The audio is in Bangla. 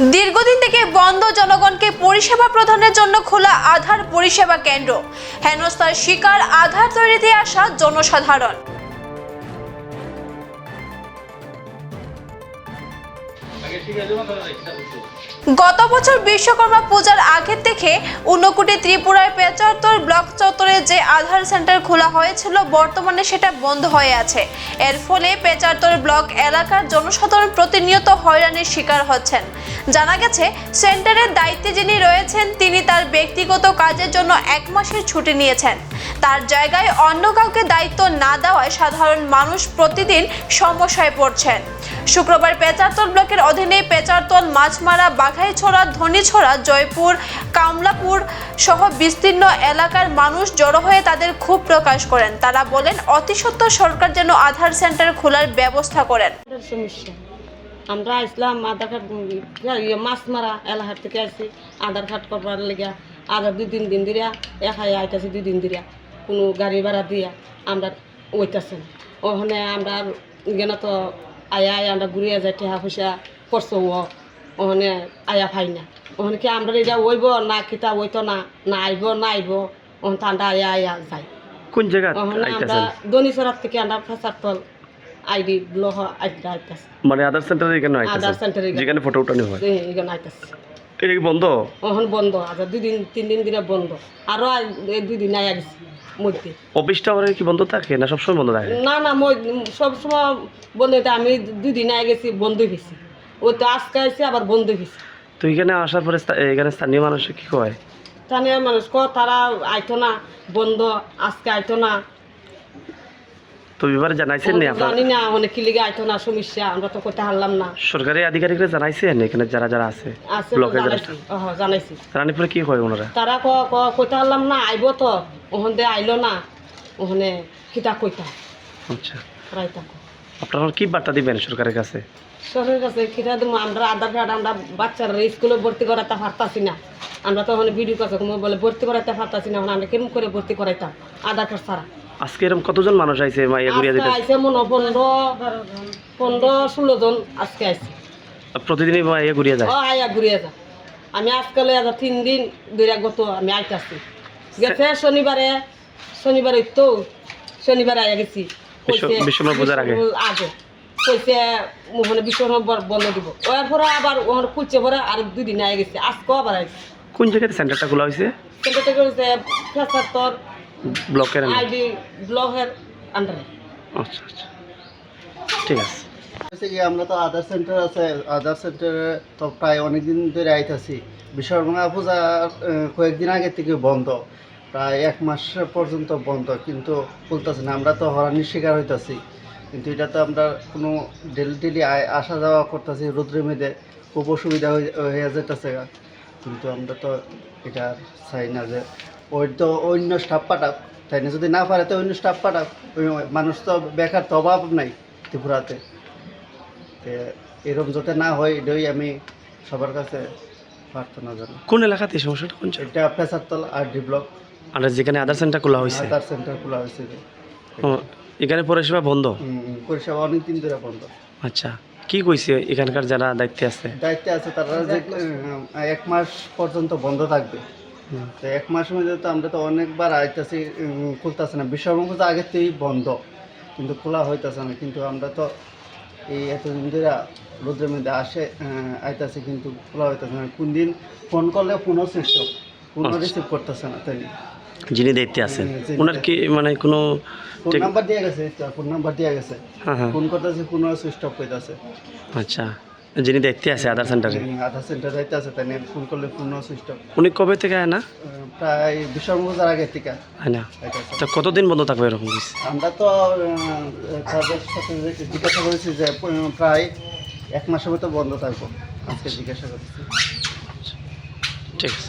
দীর্ঘদিন থেকে বন্ধ জনগণকে পরিষেবা প্রদানের জন্য খোলা আধার পরিষেবা কেন্দ্র। হেনস্থার শিকার আধার তৈরিতে আসা জনসাধারণ। গত বছর বিশ্বকর্মা পূজার আগের থেকে ঊনকোটি ত্রিপুরায় পেচারতর ব্লক চত্বরে যে আধার সেন্টার খোলা হয়েছিল, বর্তমানে সেটা বন্ধ হয়ে আছে। এর ফলে পেচারতর ব্লক এলাকার জনসাধারণ প্রতিনিয়ত হয়রানির শিকার হচ্ছেন। জানা গেছে, সেন্টারের দায়িত্বে যিনি রয়েছেন, তিনি তার ব্যক্তিগত কাজের জন্য এক মাসের ছুটি নিয়েছেন। তার জায়গায় অন্য কাউকে দায়িত্ব না দেওয়ায় সাধারণ মানুষ প্রতিদিন সমস্যায় পড়ছেন। শুক্রবার পেচারতল ব্লকের অধীনে পেচারতল মাছমারা, বাঘাইছড়া, ধনীছড়া, জয়পুর, কামলাপুর সহ বিস্তীর্ণ এলাকার মানুষ জড়ো হয়ে তাদের ক্ষোভ প্রকাশ করেন। তারা বলেন অতিসত্বর সরকার যেন আধার সেন্টার খোলার ব্যবস্থা করেন। আমরা আসলাম, আধার কার্ড ইয়ে মাছ মারা এলাকার থেকে আসছি, আধার কার্ড করবার লেগে আধার দুই, তিন দিন দিরা একাই আইতাছি দুই দিন দিরা কোনো গাড়ি ভাড়া দিয়া আমরা ওইতাছি না ওখানে আমরা আর গেলে তো, আয়া আয়া আমরা ঘুরিয়ে যাই টেহা পয়সা করছ ও? ওখানে আয়া পাই না। ওখানে কি আমরা এটা ওইব না কিতা ওইতো না না আইব না আইব ওখানে তো আমরা আয়া আয়া যাই। কোন জায়গা ওখানে আমরা দনিসরাত থেকে আমরা ফেসারতল আইডি ব্লক আইডি আইতাছি। মানে আধার সেন্টারে এখানে আধার আইতাছেন সেন্টারে যেখানে ফটো উঠানো হয়? এখানে আইতাছি। এটা কি বন্ধ? ওখানে বন্ধ আছে দুই দিন তিন দিন দিনে বন্ধ। আরও দুই দিন আয়া গেছি মধ্যে। অফিসটা ওর কি বন্ধ থাকে না সবসময় বন্ধ থাকে? না না সব সময় বন্ধ আমি দুই দিন আয়া গেছি বন্ধ হয়েছি ওই তো আজকে আইসি আবার বন্ধ হয়েছে তো এখানে আসার পরে এখানে স্থানীয় মানুষ কি কয়? স্থানীয় মানুষ ক তারা আইতো না বন্ধ আজকে আইতো না। তো এবারে জানাইছেন নি আপনার? জানি না অনেক কিলিগে আইতো না সমস্যা আমরা তো করতে হারলাম না। সরকারি আধিকারিকরা জানাইছেন এখানে যারা যারা আছে ব্লকে যারা জানাইছি জানানি কি কয় ওনারা? তারা ক ক কইতে পারলাম না আইব তো ওখান দিয়ে আইলো না ওখানে কিতা কইতা? আচ্ছা। রাইতা আপনারা কি বার্তা দিবেন সরকারের কাছে? সরকারের কাছে কিতা দেবো? আমরা আধার কার্ড আমরা বাচ্চারা স্কুলে ভর্তি করাতে পারতাছি না। আমরা তো ওখানে ভিডিও কাছে বলে ভর্তি করাতে পারতাছি না আমরা কেমন করে ভর্তি করাইতাম আধার কার্ড ছাড়া? আজকে এরকম কতজন মানুষ আইছে মাইয়া ঘুরিয়া দিতে আইসে মনে পনেরো পনেরো ষোলো জন আজকে আইসে প্রতিদিনই মাইয়া ঘুরিয়া যায়? ও আয়া ঘুরিয়ে যা আমি আজকে লইয়া তিন দিন দুই গত আমি আইতাছি। গেছে শনিবারে শনিবারে তো শনিবারে আয়া গেছি। বিশ্বকর্মা পূজার আগে? আগে। কইছে ওখানে বিশ্বকর্মা বন্ধ দিব। ওর পরে আবার ওখানে পরে আর দুই দিন আয়া গেছে। আজকেও আবার আইছে কোন জায়গাতে সেন্টারটা খোলা হয়েছে হচ্ছে ফেসাত্তর ব্লকের আইডি ব্লকের আন্ডারে আচ্ছা আচ্ছা। ঠিক আছে। হচ্ছে কি আমরা তো আধার সেন্টার আছে। আধার সেন্টারে তো প্রায় অনেক দিন ধরে আইতাছি। বিশ্বকর্মা পূজা কয়েকদিন আগে থেকে বন্ধ। প্রায় এক মাস পর্যন্ত বন্ধ কিন্তু খুলতেছে না আমরা তো হরানির শিকার হইতাছি। কিন্তু এটা তো আমরা কোনো ডেলি ডেলি আসা যাওয়া করতেছি রোদ্রের মেয়েদে খুব অসুবিধা হয়ে- যেতেছে কিন্তু আমরা তো এটা চাই না যে ওই তো অন্য স্টাফ পাঠাক তাই না? যদি না পারে তো অন্য স্টাফ পাঠাক। ওই মানুষ তো বেকার তো অভাব নাই ত্রিপুরাতে। এরকম যাতে না হয় এটাই আমি সবার কাছে প্রার্থনা জানাই। কোন এলাকাতে সমস্যাটা কোন এটা পেশারতল আর ডি ব্লক। আর যেখানে আধার সেন্টার খোলা হয়েছে? আধার সেন্টার খোলা হয়েছে। এখানে পরিষেবা বন্ধ? পরিষেবা অনেক দিন ধরে বন্ধ। আচ্ছা কি কইছে এখানকার যারা দায়িত্বে আছে? দায়িত্বে আছে তারা যে এক মাস পর্যন্ত বন্ধ থাকবে। তো এক মাসের মধ্যে তো আমরা তো অনেকবার আইতেছি খুলতেছে না। বিশ্বকর্মা পূজা আগের থেকেই বন্ধ কিন্তু খোলা হইতেছে না। কিন্তু আমরা তো এই এতদিন ধরে রোদ্রের মধ্যে আসে আহ, কিন্তু খোলা হইতেছে না। কোন দিন ফোন করলে ফোনও সুইচ অফ ফোনও আচ্ছা। রিসিভ করতেছে না তাই যিনি দায়িত্বে আছেন। ওনার কি মানে কোনো ফোন নাম্বার দিয়ে গেছে ফোন নাম্বার দিয়ে গেছে। হ্যাঁ হ্যাঁ। ফোন করতেছে সুইচ অফ আচ্ছা। যিনি দায়িত্বে আছে আধার সেন্টারে? আধার সেন্টার যাইতে আছে তাই ফোন করলে ফোনও সুইচ অফ উনি কবে থেকে আয় না? প্রায় বিশ্বকর্মা পূজার আগের থেকে। হয় না। আইতাছে। কতদিন বন্ধ থাকবে এরকম আমরা তো আহ, তাদের সাথে জিজ্ঞাসা করেছি যে প্রায় এক মাসের মতো বন্ধ থাকব। আজকে জিজ্ঞাসা করেছি। ঠিক আছে।